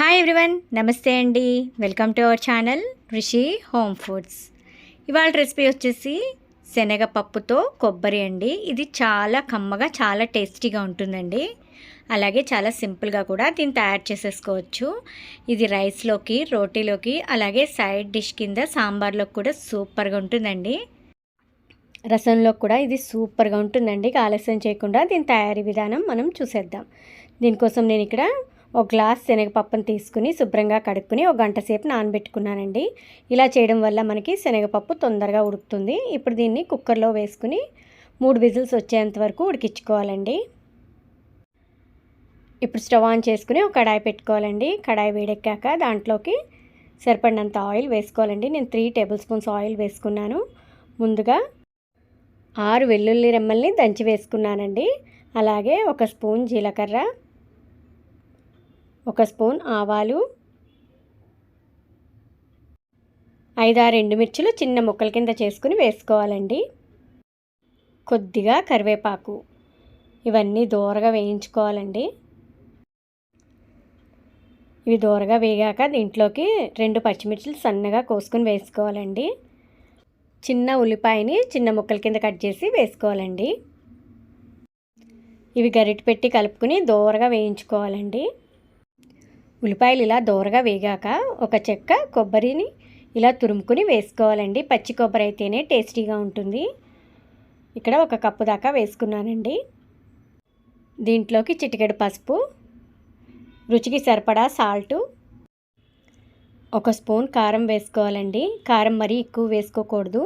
Hi everyone నమస్తే అండి. Welcome to our channel Rishi home foods ఇవాళ రెసిపీ వచ్చేసి శనగపప్పుతో కొబ్బరి అండి. ఇది చాలా కమ్మగా చాలా టేస్టీగా ఉంటుందండి. అలాగే చాలా సింపుల్గా కూడా దీన్ని తయారు చేసేసుకోవచ్చు. ఇది రైస్లోకి రోటీలోకి అలాగే సైడ్ డిష్ కింద సాంబార్లోకి కూడా సూపర్గా ఉంటుందండి. రసంలో కూడా ఇది సూపర్గా ఉంటుందండి. ఆలస్యం చేయకుండా దీని తయారీ విధానం మనం చూసేద్దాం. దీనికోసం నేను ఇక్కడ ఒక గ్లాస్ శనగపప్పును తీసుకుని శుభ్రంగా కడుక్కుని ఒక గంట సేపు నానబెట్టుకున్నానండి. ఇలా చేయడం వల్ల మనకి శనగపప్పు తొందరగా ఉడుకుతుంది. ఇప్పుడు దీన్ని కుక్కర్లో వేసుకుని మూడు విజిల్స్ వచ్చేంత వరకు ఉడికించుకోవాలండి. ఇప్పుడు స్టవ్ ఆన్ చేసుకుని ఒక కడాయి పెట్టుకోవాలండి. కడాయి వేడెక్కాక దాంట్లోకి సరిపడినంత ఆయిల్ వేసుకోవాలండి. నేను త్రీ టేబుల్ స్పూన్స్ ఆయిల్ వేసుకున్నాను. ముందుగా ఆరు వెల్లుల్లి రెమ్మల్ని దంచి వేసుకున్నానండి. అలాగే ఒక స్పూన్ జీలకర్ర ఒక స్పూన్ ఆవాలు ఐదారు ఎండుమిర్చిలు చిన్న ముక్కల కింద చేసుకుని వేసుకోవాలండి. కొద్దిగా కరివేపాకు. ఇవన్నీ దూరగా వేయించుకోవాలండి. ఇవి దూరగా వేగాక దీంట్లోకి రెండు పచ్చిమిర్చిలు సన్నగా కోసుకొని వేసుకోవాలండి. చిన్న ఉల్లిపాయని చిన్న ముక్కల కింద కట్ చేసి వేసుకోవాలండి. ఇవి గరిటె పెట్టి కలుపుకుని దూరగా వేయించుకోవాలండి. ఉల్లిపాయలు ఇలా దూరగా వేగాక ఒక చెక్క కొబ్బరిని ఇలా తురుముకుని వేసుకోవాలండి. పచ్చి కొబ్బరి అయితేనే టేస్టీగా ఉంటుంది. ఇక్కడ ఒక కప్పు దాకా వేసుకున్నానండి. దీంట్లోకి చిటికెడు పసుపు రుచికి సరిపడా సాల్టు ఒక స్పూన్ కారం వేసుకోవాలండి. కారం మరీ ఎక్కువ వేసుకోకూడదు.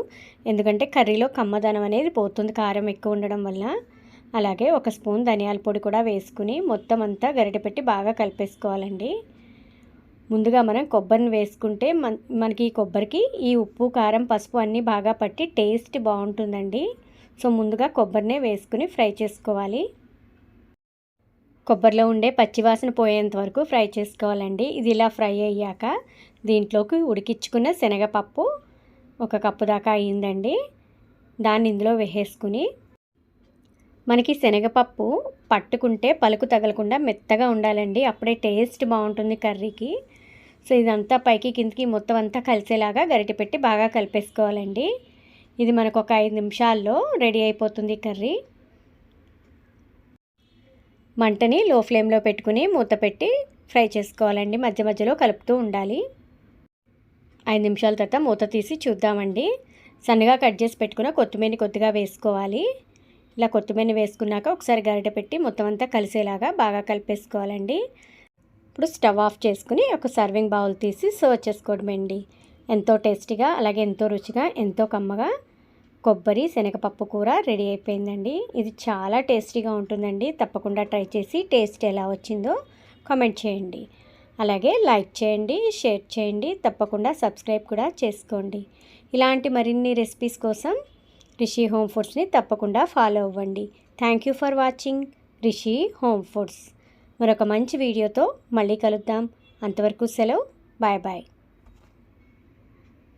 ఎందుకంటే కర్రీలో కమ్మదనం అనేది పోతుంది కారం ఎక్కువ ఉండడం వల్ల. అలాగే ఒక స్పూన్ ధనియాల పొడి కూడా వేసుకుని మొత్తం అంతా గరిటె పెట్టి బాగా కలిపేసుకోవాలండి. ముందుగా మనం కొబ్బరిని వేసుకుంటే మన మనకి ఈ కొబ్బరికి ఈ ఉప్పు కారం పసుపు అన్నీ బాగా పట్టి టేస్ట్ బాగుంటుందండి. సో ముందుగా కొబ్బరినే వేసుకుని ఫ్రై చేసుకోవాలి. కొబ్బరిలో ఉండే పచ్చివాసన పోయేంత వరకు ఫ్రై చేసుకోవాలండి. ఇది ఇలా ఫ్రై అయ్యాక దీంట్లోకి ఉడికించుకున్న శనగపప్పు ఒక కప్పు దాకా అయ్యిందండి దాన్ని ఇందులో వేసేసుకుని మనకి శనగపప్పు పట్టుకుంటే పలుకు తగలకుండా మెత్తగా ఉండాలండి. అప్పుడే టేస్ట్ బాగుంటుంది కర్రీకి. సో ఇదంతా పైకి కిందికి మొత్తం అంతా కలిసేలాగా గరిటె పెట్టి బాగా కలిపేసుకోవాలండి. ఇది మనకు ఒక ఐదు నిమిషాల్లో రెడీ అయిపోతుంది కర్రీ. మంటని లో ఫ్లేమ్లో పెట్టుకుని మూత పెట్టి ఫ్రై చేసుకోవాలండి. మధ్య మధ్యలో కలుపుతూ ఉండాలి. ఐదు నిమిషాల తర్వాత మూత తీసి చూద్దామండి. సన్నగా కట్ చేసి పెట్టుకున్న కొత్తిమీర కొద్దిగా వేసుకోవాలి. ఇలా కొత్తిమీర వేసుకున్నాక ఒకసారి గరిట పెట్టి మొత్తం అంతా కలిసేలాగా బాగా కలిపేసుకోవాలండి. ఇప్పుడు స్టవ్ ఆఫ్ చేసుకుని ఒక సర్వింగ్ బౌల్ తీసి సర్వ్ చేసుకోవడమండి. ఎంతో టేస్టీగా అలాగే ఎంతో రుచిగా ఎంతో కమ్మగా కొబ్బరి శనగపప్పు కూర రెడీ అయిపోయిందండి. ఇది చాలా టేస్టీగా ఉంటుందండి. తప్పకుండా ట్రై చేసి టేస్ట్ ఎలా వచ్చిందో కామెంట్ చేయండి. అలాగే లైక్ చేయండి షేర్ చేయండి తప్పకుండా సబ్స్క్రైబ్ కూడా చేసుకోండి. ఇలాంటి మరిన్ని రెసిపీస్ కోసం రిషి హోమ్ ఫుడ్స్ని తప్పకుండా ఫాలో అవ్వండి. Thank you for watching Rishi home foods. మరొక మంచి వీడియోతో మళ్ళీ కలుద్దాం. అంతవరకు సెలవు. Bye bye.